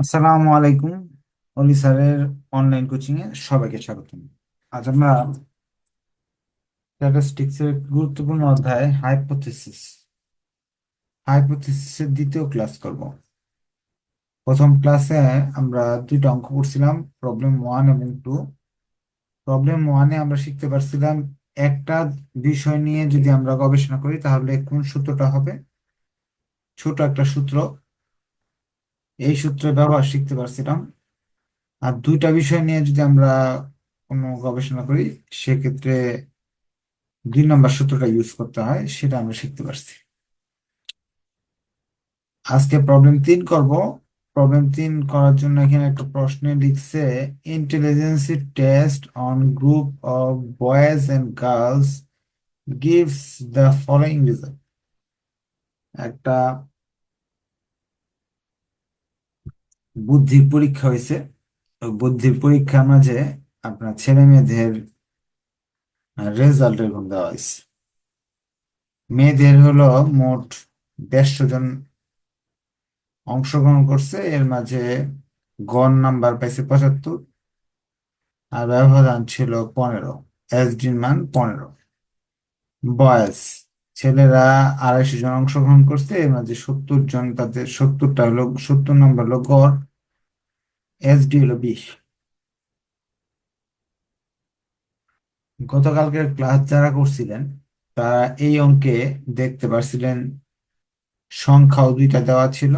আসসালামু আলাইকুম অলি স্যারের অনলাইন কোচিং এ সবাইকে স্বাগতম। আজ আমরা স্ট্যাটিস্টিক্স এর গুরুত্বপূর্ণ অধ্যায় হাইপোথিসিস হাইপোথিসিস এর দ্বিতীয় ক্লাস করব। প্রথম ক্লাসে আমরা দুইটা অঙ্ক করছিলাম প্রবলেম ওয়ান এবং টু প্রবলেম ওয়ানে আমরা শিখতে পারছিলাম একটা বিষয় নিয়ে যদি আমরা গবেষণা করি তাহলে কোন সূত্রটা হবে? ছোট একটা সূত্র এই সূত্রের ব্যবহার শিখতে পারছিলাম। আর দুইটা বিষয় নিয়ে যদি আমরা কোনো গবেষণা করি, সেক্ষেত্রে দুই নম্বর সূত্রটা ইউজ করতে হয়, সেটা আমরা শিখতে পারছি। আজকে প্রবলেম তিন করব। প্রবলেম তিন করার জন্য এখানে একটা প্রশ্নে লিখছে intelligence test on group of boys and girls gives the following result একটা বুদ্ধির পরীক্ষা হয়েছে। বুদ্ধির পরীক্ষার মাঝে আপনার ছেলে মেয়েদের রেজাল্ট এরকম দেওয়া হয়েছে। মেয়েদের হলো মোট দেড়শো জন অংশগ্রহণ করছে। এর মাঝে গড় নাম্বার পাইছে পঁচাত্তর, আর ব্যবধান ছিল পনেরো। এসডির মান পনেরো। বয়স ছেলেরা আড়াইশো জন অংশগ্রহণ করছে। এর মাঝে সত্তর জন তাদের, সত্তরটা হলো, সত্তর নম্বর হলো গড়। এসডি হলো বিশ। গতকালকের ক্লাস যারা করছিলেন, তারা এই অঙ্কে দেখতে পারছিলেন, সংখ্যাও দুইটা দেওয়া ছিল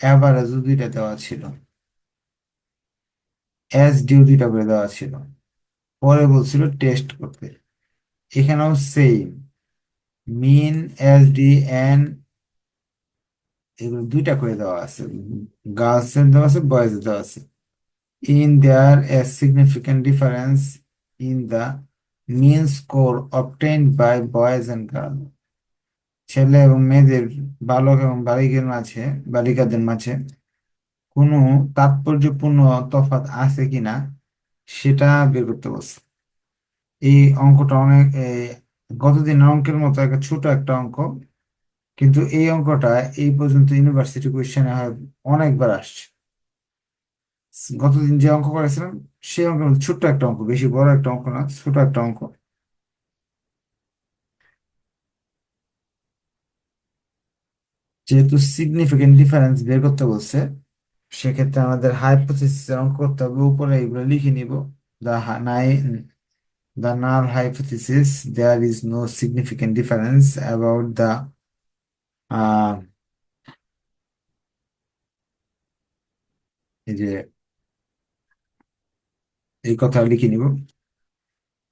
অ্যাভারেজও দুইটা দেওয়া ছিল এসডিও দুইটা করে দেওয়া ছিল। পরে বলছিল টেস্ট করতে। এখানেও সেম মিন এসডি এন এগুলো দুইটা করে দেওয়া আছে। গার্লস এর দেওয়া আছে বয়েজ দেওয়া আছে। In there a significant difference in the mean score obtained by boys and girl ছেলে এবং মেয়েদের বালক এবং বালিকের মাঝে, বালিকাদের মাঝে কোনো তাৎপর্যপূর্ণ তফাৎ আছে কিনা সেটা বের করতে বলছে। এই অঙ্কটা অনেক গতদিনের অঙ্কের মতো একটা ছোট একটা অঙ্ক। কিন্তু এই অঙ্কটা এই পর্যন্ত ইউনিভার্সিটি কোয়েশ্চেনে অনেকবার আসছে। গতদিন যে অঙ্ক করেছিলাম সেই অঙ্ক ছোট্ট একটা অঙ্ক বেশি বড় একটা অঙ্ক না ছোট একটা অঙ্ক। যেহেতু সিগনিফিকেন্ট ডিফারেন্স বের করতে বলছে সেক্ষেত্রে আমাদের হাইপোথিসিস অঙ্ক করতে হবে উপরে এগুলো লিখে নিব। দা নাই null hypothesis there is no significant difference about the uh, এই যে এই কথা লিখে নিব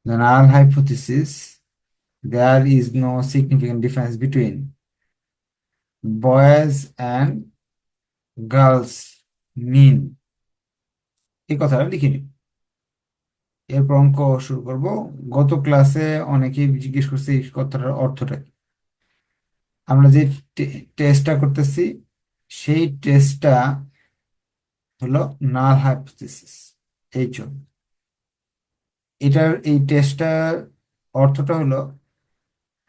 the null hypothesis there is no significant difference between boys and girls mean এই কথাটা লিখে নিব এরপর অঙ্ক শুরু করব গত ক্লাসে অনেকেই জিজ্ঞেস করছে এই কথাটার অর্থটা কি আমরা যে টেস্টটা করতেছি, সেই টেস্টটা হলো নাল হাইপোথিসিস এই জন্য এটার এই টেস্টটার অর্থটা হলো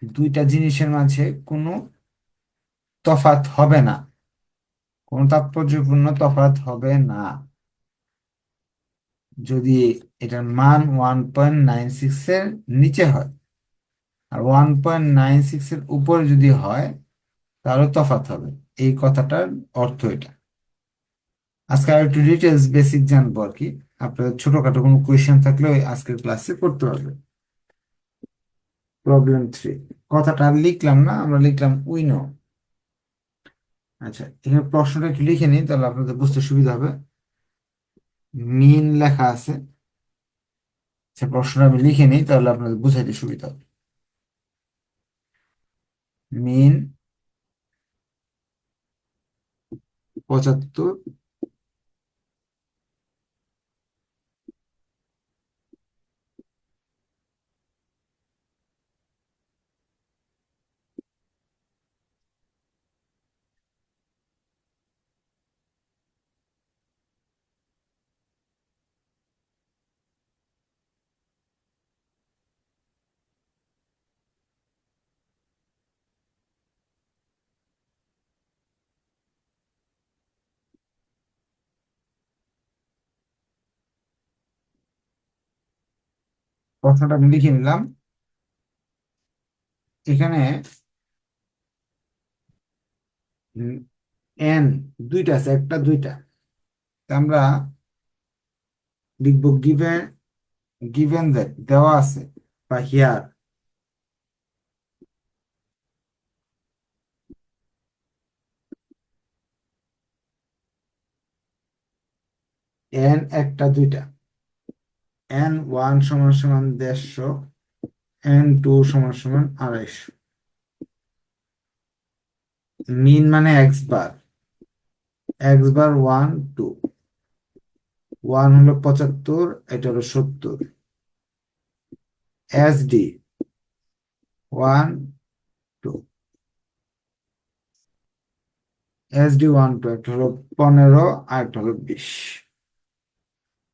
দুইটা জিনিসের মাঝে কোনো তফাৎ হবে না। কোনো তাৎপর্যপূর্ণ তফাৎ হবে না। যদি এটার মান ওয়ান পয়েন্ট নাইন সিক্স এর নিচে হয় আর ওয়ান পয়েন্ট নাইন সিক্স এর উপরে যদি হয়, তাহলে তফাত হবে। এই কথাটার অর্থ এটা। আজকে আর একটু ডিটেলস বেসিক জানব আর কি। আপনাদের ছোটখাটো কোনো কোয়েশ্চেন থাকলে আজকের ক্লাসে করতে পারবে প্রবলেম থ্রি কথাটা লিখলাম না, আমরা লিখলাম উইনো আচ্ছা এখানে প্রশ্নটা একটু লিখে নিই, তাহলে আপনাদের বুঝতে সুবিধা হবে। মিন লেখা আছে। আচ্ছা প্রশ্নটা আমি লিখে নিই, তাহলে আপনাদের বুঝাইতে সুবিধা হবে। মিন পঁচাত্তর প্রশ্নটা আমি লিখে নিলাম। এখানে এন দুইটা আছে, একটা দুইটা। আমরা লিখব গিভেন গিভেন দ্যাট দেওয়া আছে বা হিয়ার এন একটা দুইটা। এন ওয়ান সমান সমান দেড়শো এন টু সমান সমান আড়াইশো। মিন মানে X bar X bar one two one হলো পঁচাত্তর, এটা হলো সত্তর। S D one two S D one two একটা হলো পনেরো, আর একটা হলো বিশ।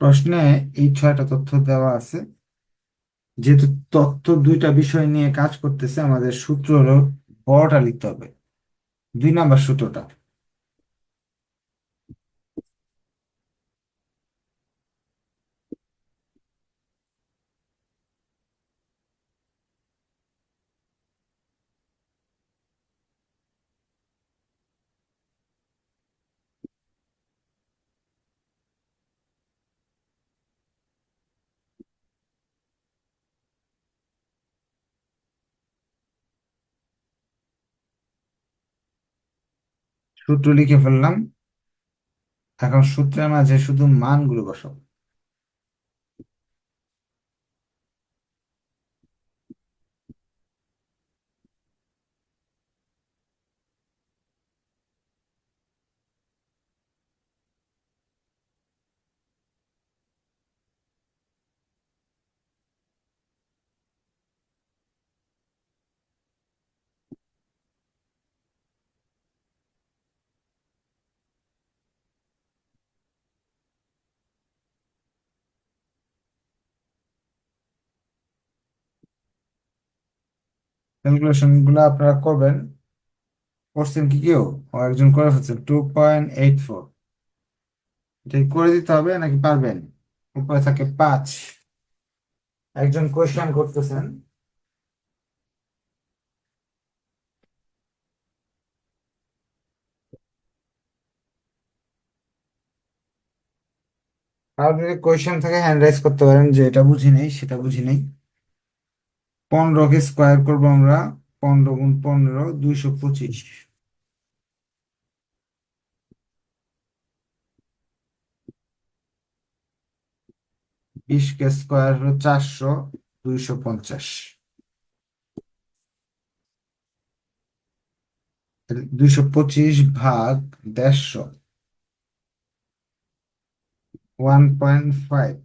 প্রশ্নে এই ছয়টা তথ্য দেওয়া আছে। যেহেতু তথ্য দুইটা বিষয় নিয়ে কাজ করতেছে, আমাদের সূত্র হলো বড়টা লিখতে হবে। দুই নাম্বার সূত্রটা। সূত্র লিখে ফেললাম। এখন সূত্রের মাঝে শুধু মানগুলো বসাবো। ক্যালকুলেশনগুলো আপনারা করবেন। করছেন কি কেউ একজন করে ফেলছেন টু পয়েন্ট এইট ফোর এটা করে দিতে হবে নাকি পারবেন? উপরে থাকে পাঁচ। একজন কোয়েশ্চেন করতেছেন। আর যদি কোয়েশ্চেন থাকে হ্যান্ড রাইজ করতে পারেন যে এটা বুঝি নেই, সেটা বুঝি নেই। পনেরোকে স্কোয়ার করব আমরা, পনেরো গুণ পনেরো, দুইশো পঁচিশ। বিশ কে স্কোয়ার হলো চারশো, দুইশো পঞ্চাশ। দুইশো পঁচিশ ভাগ দেড়শো, ওয়ান পয়েন্ট ফাইভ।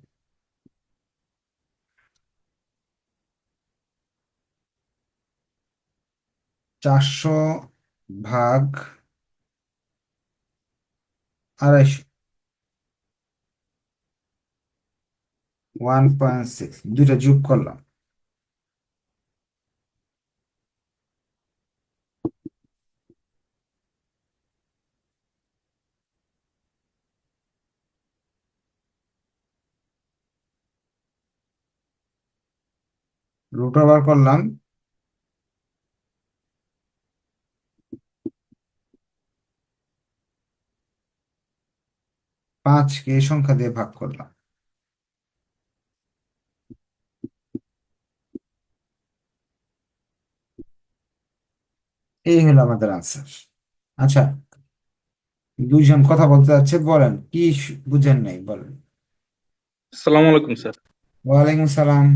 চারশো ভাগ আড়াইশো। ওয়ান পয়েন্ট সিক্স দুইটা যোগ করলাম। রুট ওভার করলাম। পাঁচকে এই সংখ্যা দিয়ে ভাগ করলাম। এই হলো আমাদের আনসার আচ্ছা দুইজন কথা বলতে যাচ্ছে বলেন কি বুঝেন নাই বলেন। আসসালামু আলাইকুম স্যার। ওয়ালাইকুম সালাম।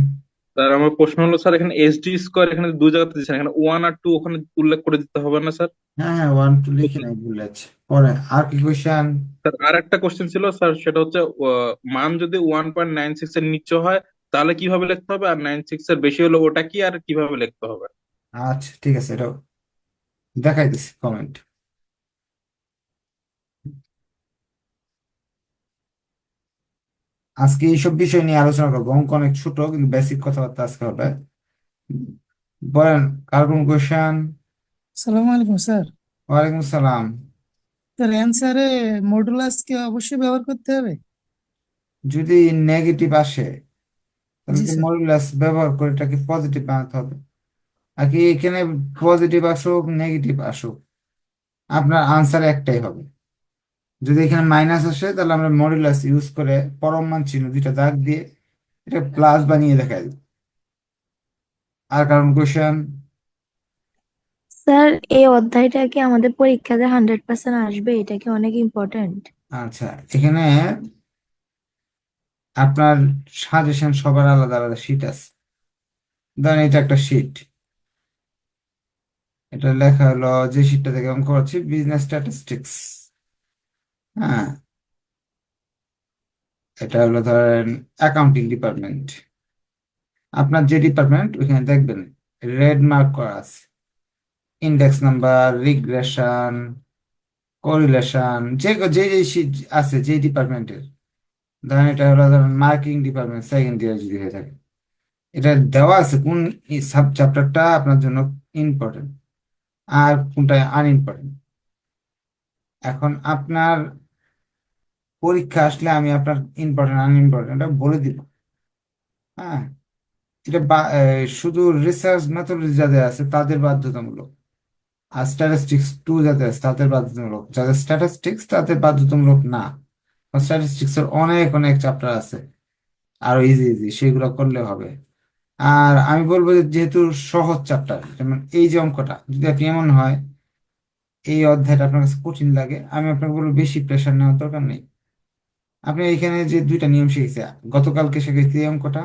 স্যার আমার প্রশ্ন হলো স্যার এখানে এসডি স্কোয়ার এখানে দুই জায়গাতে দিচ্ছেন। এখানে ওয়ান আর টু ওখানে উল্লেখ করে দিতে হবে না স্যার? হ্যাঁ হ্যাঁ ওয়ান টু লিখে নাই বলেছে পরে আর কি কোয়েশ্চেন স্যার আর একটা কোশ্চেন ছিল স্যার সেটা হচ্ছে মান যদি ওয়ান পয়েন্ট নাইন সিক্স এর নিচে হয় তাহলে কীভাবে লিখতে হবে? আর নাইন সিক্স এর বেশি হলে ওটা কি? আর কীভাবে লিখতে হবে? আচ্ছা ঠিক আছে এটা দেখাই দিচ্ছি কমেন্ট আজকে এইসব বিষয় নিয়ে আলোচনা করব। অঙ্ক অনেক ছোট কিন্তু বেসিক কথাবার্তা আজকে হবে। বলেন কার কোন কোয়েশ্চেন সালাম আলাইকুম স্যার। ওয়ালাইকুম সালাম। স্যার অ্যান্সারে মডুলাসকে অবশ্যই ব্যবহার করতে হবে? যদি নেগেটিভ আসে তাহলে জি তো স্যার। মডুলাস ব্যবহার করে এটাকে পজিটিভ বানাতে হবে। আর কি এখানে পজিটিভ আসুক নেগেটিভ আসুক আপনার আনসার একটাই হবে। যদি এখানে মাইনাস আসে তাহলে আমরা মডুলাস ইউজ করে পরম মান চিহ্ন দুইটা দাগ দিয়ে এটা প্লাস বানিয়ে দেখাই দেব। আর কারণ কোশ্চেন স্যার এই অধ্যায়টা কি আমাদের পরীক্ষাতে হান্ড্রেড পার্সেন্ট আসবে? এটা কি অনেক ইম্পর্ট্যান্ট আচ্ছা এখানে আপনার সাজেশন সবার আলাদা আলাদা শিট আছে। ধরেন এটা একটা শিট এটা লেখা হলো যে শিটটা থেকে অঙ্ক করছি বিজনেস স্ট্যাটিস্টিক্স হ্যাঁ। এটা হলো ধরেন অ্যাকাউন্টিং ডিপার্টমেন্ট আপনার যে ডিপার্টমেন্ট ওইখানে দেখবেন রেড মার্ক করা আছে। ইন্ডেক্স নাম্বার রিগ্রেশন কোরিলেশন যে যে যে আছে, যে ডিপার্টমেন্টের ধরেন এটা হলো ধরেন মার্কিং ডিপার্টমেন্ট সেকেন্ড ইয়ার যদি হয়ে থাকে। এটা দেওয়া আছে কোন সাব চ্যাপ্টারটা আপনার জন্য ইম্পর্টেন্ট আর কোনটা আনইম্পর্টেন্ট এখন আপনার পরীক্ষা আসলে আমি আপনার ইম্পর্টেন্ট আনইম্পর্টেন্ট বলে দিব। হ্যাঁ? এটা শুধু রিসার্চ মেথোলজি যাদের আছে তাদের বাধ্যতামূলক। আর স্ট্যাটিস্টিক্স টু যাদের আছে তাদের বাধ্যতামূলক। যাদের স্ট্যাটিস্টিক্স তাদের বাধ্যতামূলক না। স্ট্যাটিস্টিক্স এর অনেক অনেক চ্যাপ্টার আছে। আরও ইজি ইজি সেগুলো করলে হবে। আর আমি বলব যে যেহেতু সহজ চ্যাপ্টার যেমন এই যে অঙ্কটা, যদি আপনি এমন হয়, এই অধ্যায়টা আপনার কাছে কঠিন লাগে, আমি আপনাকে বলব বেশি প্রেশার নেওয়ার দরকার নেই। আপনি এখানে যে দুইটা নিয়ম শিখেছে, গতকালকে শিখেছি এই অঙ্কটা।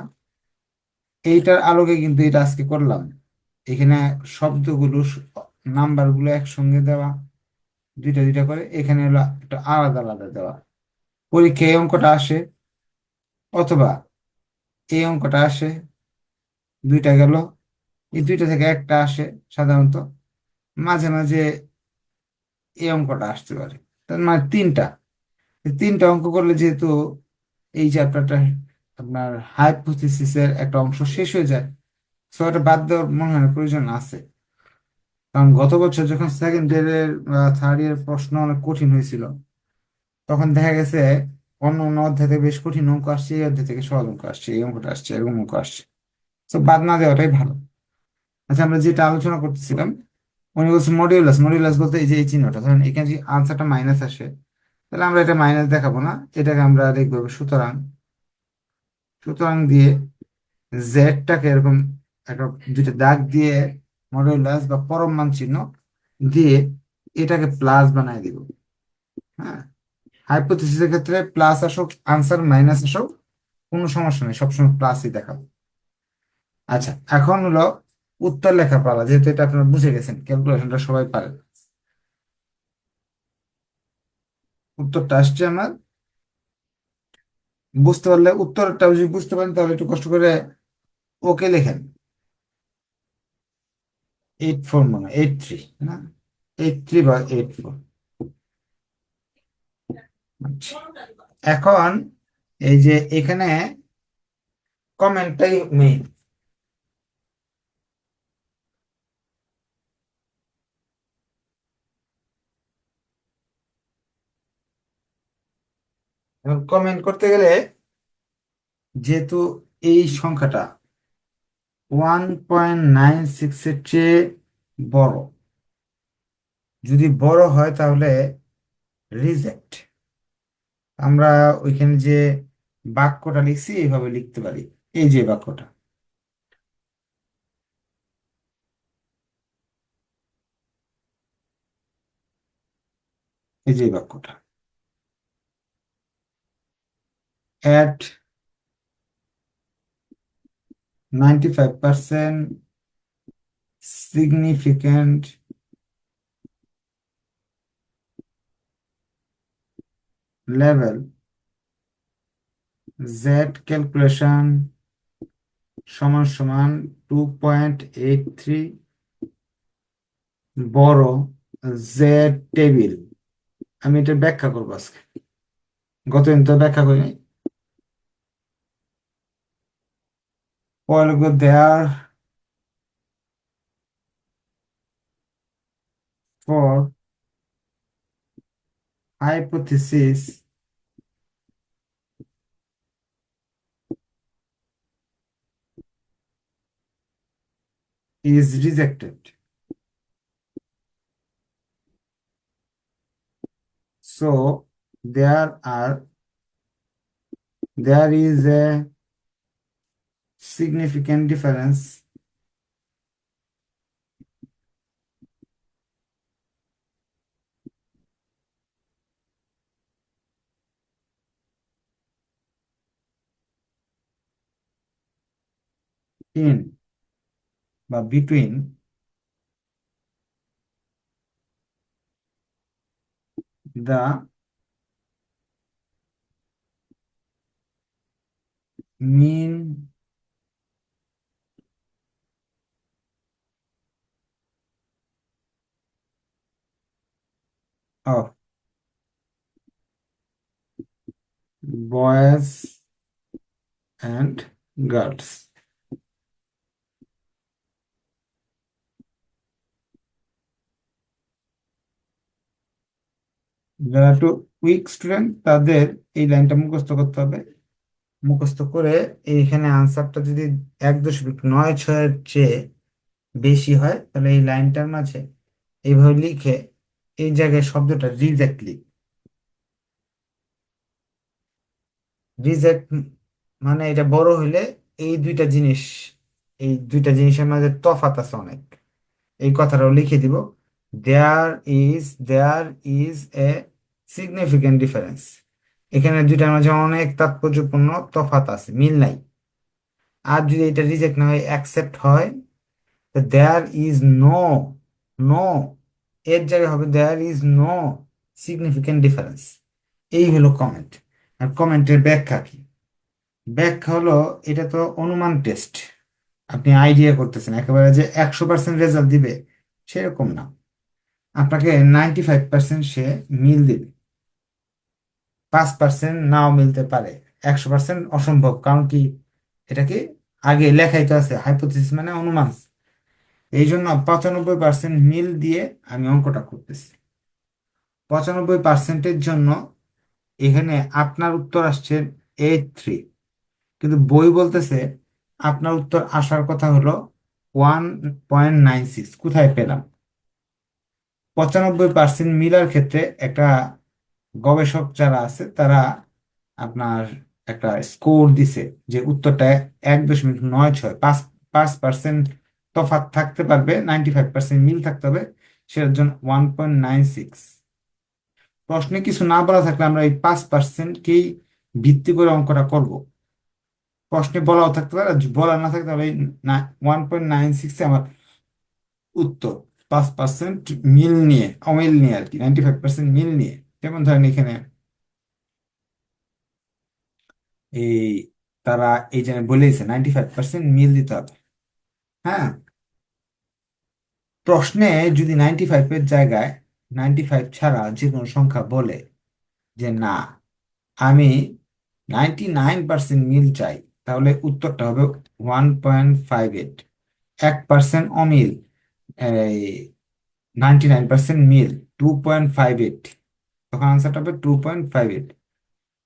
এইটার আলোকে কিন্তু এটা আজকে করলাম। এখানে শব্দগুলো, নাম্বারগুলো একসঙ্গে দেওয়া, দুইটা দুইটা করে। এখানে হলো একটা আলাদা আলাদা দেওয়া। পরীক্ষায় এই অঙ্কটা আসে, অথবা এই অঙ্কটা আসে, দুইটা গেল। এই দুইটা থেকে একটা আসে সাধারণত। মাঝে মাঝে এই অঙ্কটা আসতে পারে। তার মানে তিনটা। তিনটা অঙ্ক করলে যেহেতু এই চ্যাপ্টারটা আপনার হাইপোথিসিসের একটা অংশ শেষ হয়ে যায় সো এটা বাদ দেওয়ার মনে হয় প্রয়োজন আছে। কারণ গত বছর যখন সেকেন্ড ইয়ারের থার্ড ইয়ার প্রশ্ন অনেক কঠিন হয়েছিল, তখন দেখা গেছে অন্য অন্য অধ্যায় থেকে বেশ কঠিন অঙ্ক আসছে, এই অধ্যায় থেকে সহজ অঙ্ক আসছে, এই অঙ্কটা আসছে, এরকম অঙ্ক আসছে। তো বাদ না দেওয়াটাই ভালো। আচ্ছা আমরা যেটা আলোচনা করতেছিলাম, উনি বলছে মডিউলাস মডিউলাস বলতে এই যে এই চিহ্নটা, ধরেন এখানে যদি আনসারটা মাইনাস আসে তাহলে আমরা এটা মাইনাস দেখাবো না। এটাকে আমরা লিখব সুতরাং সুতরাং দিয়ে জেডটাকে এরকম একটা দুইটা দাগ দিয়ে মডিউলাস বা পরম মান চিহ্ন দিয়ে এটাকে প্লাস বানায় দিব। হ্যাঁ? হাইপোথিসিসের ক্ষেত্রে প্লাস আসুক আনসার মাইনাস আসুক, কোনো সমস্যা নেই, সবসময় প্লাসই দেখাবো। আচ্ছা এখন হলো উত্তর লেখা পালা যেহেতু এটা আপনারা বুঝে গেছেন ক্যালকুলেশনটা সবাই পারে উত্তরটা আসছে আমার। বুঝতে পারলে উত্তরটা যদি বুঝতে পারেন, তাহলে একটু কষ্ট করে ওকে লেখেন। এইট ফোর মনে এইট থ্রি না? এইট থ্রি বা এইট ফোর এখন এই যে এখানে কমেন্টটাই মেইন এখন কমেন্ট করতে গেলে যেহেতু এই সংখ্যাটা ওয়ান পয়েন্ট নাইন সিক্স এর চেয়ে বড়। যদি বড় হয় তাহলে রিজেক্ট আমরা ওইখানে যে বাক্যটা লিখছি, এইভাবে লিখতে পারি। এই যে বাক্যটা। এই যে বাক্যটা। At 95% significant level. Z calculation সমান সমান টু পয়েন্ট এইট থ্রি বড় জেড টেবিল আমি এটা ব্যাখ্যা করব আজকে। গতদিন তো ব্যাখ্যা করিনি। all good there for hypothesis is rejected. So there are there is a significant difference. In between the mean of boys and girls. যারা একটু উইক স্টুডেন্ট তাদের এই লাইনটা মুখস্থ করতে হবে মুখস্থ করে এইখানে আনসারটা যদি এক দশমিক নয় ছয়ের চেয়ে বেশি হয়, তাহলে এই লাইনটার মাঝে এইভাবে লিখে এই জায়গায় শব্দটা রিজেক্ট লিখ রিজেক্ট মানে এটা বড় হইলে এই দুইটা জিনিস, এই দুইটা জিনিসের মাঝে তফাত আছে অনেক। এই কথাটাও লিখে দিব। There is there is a significant difference এখানে দুইটার মাঝে অনেক তাৎপর্যপূর্ণ তফাত আছে, মিল নাই। আর যদি এটা রিজেক্ট না হয় অ্যাকসেপ্ট হয় দেয়ার ইজ নো নো এর জায়গায় হবে there is no significant difference এই হলো কমেন্ট আর কমেন্টের ব্যাখ্যা কি? ব্যাখ্যা হলো, এটা তো অনুমান টেস্ট আপনি আইডিয়া করতেছেন, একেবারে যে একশো পার্সেন্ট রেজাল্ট দিবে, সেরকম না। আপনাকে নাইনটি ফাইভ পার্সেন্ট সে মিল দিবে। পাঁচ পার্সেন্ট নাও মিলতে পারে, একশো পার্সেন্ট অসম্ভব। কারণ কি? এটা কি আগে লেখাই তো আছে হাইপোথিসিস মানে অনুমান। এই জন্য পঁচানব্বই পার্সেন্ট মিল দিয়ে আমি অঙ্কটা করতেছি। পঁচানব্বই পার্সেন্টের জন্য এখানে আপনার উত্তর আসছে এইট থ্রি কিন্তু বই বলতেছে আপনার উত্তর আসার কথা হলো ওয়ান পয়েন্ট নাইন সিক্স কোথায় পেলাম? পঁচানব্বই পার্সেন্ট মিলার ক্ষেত্রে একটা গবেষক যারা আছে, তারা আপনার একটা স্কোর দিছে যে উত্তরটা এক দশমিক নয় ছয়, পাঁচ পাঁচ পার্সেন্ট তফাৎ থাকতে পারবে নাইনটি ফাইভ পার্সেন্ট মিল থাকতে হবে, সেটার জন্য ওয়ান পয়েন্ট নাইন সিক্স প্রশ্নে কিছু না বলা থাকলে আমরা এই পাঁচ পার্সেন্টকেই ভিত্তি করে অঙ্কটা করব। প্রশ্নে বলাও থাকতে পারে বলা না থাকতে তাহলে ওয়ান পয়েন্ট নাইন সিক্সে আমার উত্তর, পাঁচ পার্সেন্ট মিল নিয়ে, অমিল নিয়ে আর কি নাইনটি ফাইভ পার্সেন্ট মিল নিয়ে। যেমন ধরেন এখানে এই তারা এই জন্য বলেছে নাইনটি ফাইভ পার্সেন্ট মিল দিতে হবে। হ্যাঁ। প্রশ্নে যদি নাইনটি ফাইভের জায়গায় নাইনটি ফাইভ ছাড়া যে কোনো সংখ্যা বলে যে না, আমি নাইনটি নাইন পার্সেন্ট মিল চাই, তাহলে উত্তরটা হবে ওয়ান পয়েন্ট ফাইভ এইট এক পার্সেন্ট অমিল নাইনটি নাইন পার্সেন্ট মিল টু পয়েন্ট ফাইভ এইট তখন আনসারটা হবে টু পয়েন্ট ফাইভ এইট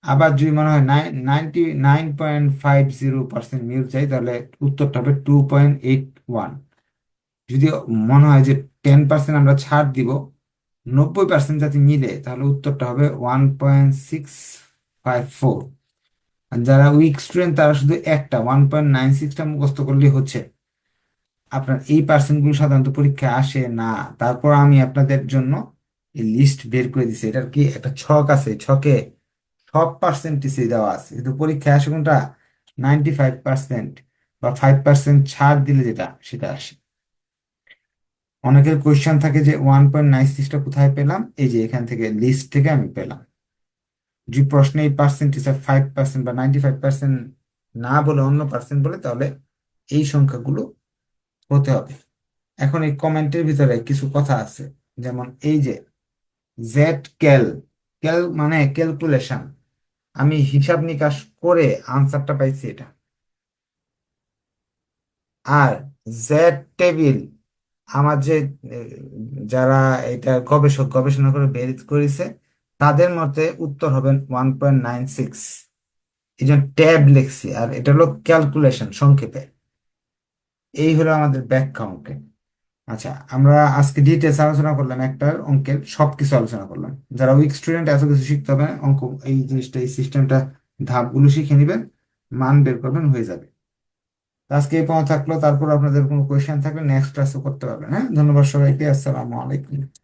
আবার যদি মনে হয় nine ninety nine point five zero percent মিল চাই, তাহলে উত্তরটা হবে টু পয়েন্ট এইট ওয়ান যদি মনে হয় যে টেন পার্সেন্ট আমরা ছাড় দিব, নব্বই পার্সেন্ট যাতে মিলে, তাহলে উত্তরটা হবে one point six five four আর যারা উইক স্টুডেন্ট তারা শুধু একটা ওয়ান পয়েন্ট নাইন সিক্সটা মুখস্থ করলেই হচ্ছে। আপনার এই পার্সেন্টগুলো সাধারণত পরীক্ষায় আসে না। তারপর আমি আপনাদের জন্য এই লিস্ট বের করে দিছি। এটার কি একটা ছক আছে? ছকে সব পার্সেন্টেজই দেওয়া আছে। কিন্তু পরীক্ষায় আসে কোনটা? নাইনটি ফাইভ পার্সেন্ট বা ফাইভ পার্সেন্ট ছাড় দিলে যেটা, সেটা আসে। অনেকের কোয়েশ্চেন থাকে যে ওয়ান পয়েন্ট নাইন সিক্সটা কোথায় পেলাম? এই যে এখান থেকে লিস্ট থেকে আমি পেলাম। যদি প্রশ্নে এই পার্সেন্টেজ ফাইভ পার্সেন্ট বা নাইনটি ফাইভ পার্সেন্ট না বলে অন্য পার্সেন্ট বলে, তাহলে এই সংখ্যাগুলো হতে হবে। এখন এই কমেন্টের ভিতরে কিছু কথা আছে। যেমন এই যে জেড ক্যাল ক্যাল মানে ক্যালকুলেশন আমি হিসাব নিকাশ করে আনসারটা পাইছি এটা। আর জেড টেবিল আমার যে যারা এটা গবেষক, গবেষণা করে বের করেছে, তাদের মতে উত্তর হবে ওয়ান পয়েন্ট নাইন সিক্স এই জন্য ট্যাব লিখছি, আর এটা হলো ক্যালকুলেশন সংক্ষেপে। এই হলো আমাদের ব্যাক অঙ্কে আচ্ছা আমরা আজকে ডিটেলস আলোচনা করলাম একটা অঙ্কের, সবকিছু আলোচনা করলাম। যারা উইক স্টুডেন্ট এত কিছু শিখতে হবে অঙ্ক, এই জিনিসটা, এই সিস্টেমটা ধাপগুলো শিখে নেবেন, মান বের করবেন, হয়ে যাবে। আজকে এই পর্যন্ত থাকল, তারপর আপনাদের কোনো কোয়েশ্চেন থাকলে নেক্সট ক্লাসে করতে পারবেন হ্যাঁ? ধন্যবাদ সবাইকে, আসসালামু আলাইকুম।